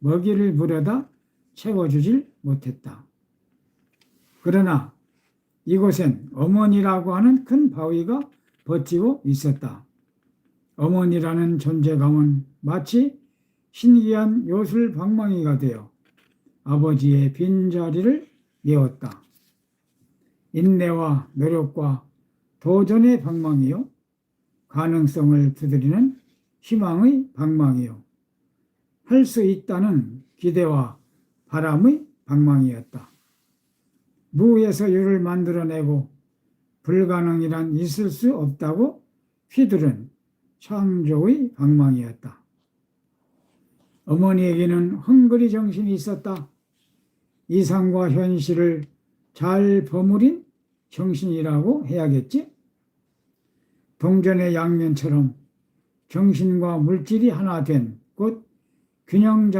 먹이를 물어다 채워주질 못했다. 그러나 이곳엔 어머니라고 하는 큰 바위가 버티고 있었다. 어머니라는 존재감은 마치 신기한 요술 방망이가 되어 아버지의 빈자리를 메웠다. 인내와 노력과 도전의 방망이요. 가능성을 두드리는 희망의 방망이요. 할 수 있다는 기대와 바람의 방망이였다. 무에서 유를 만들어내고 불가능이란 있을 수 없다고 휘두른 창조의 방망이였다. 어머니에게는 헝그리 정신이 있었다. 이상과 현실을 잘 버무린 정신이라고 해야겠지? 동전의 양면처럼 정신과 물질이 하나 된곧 균형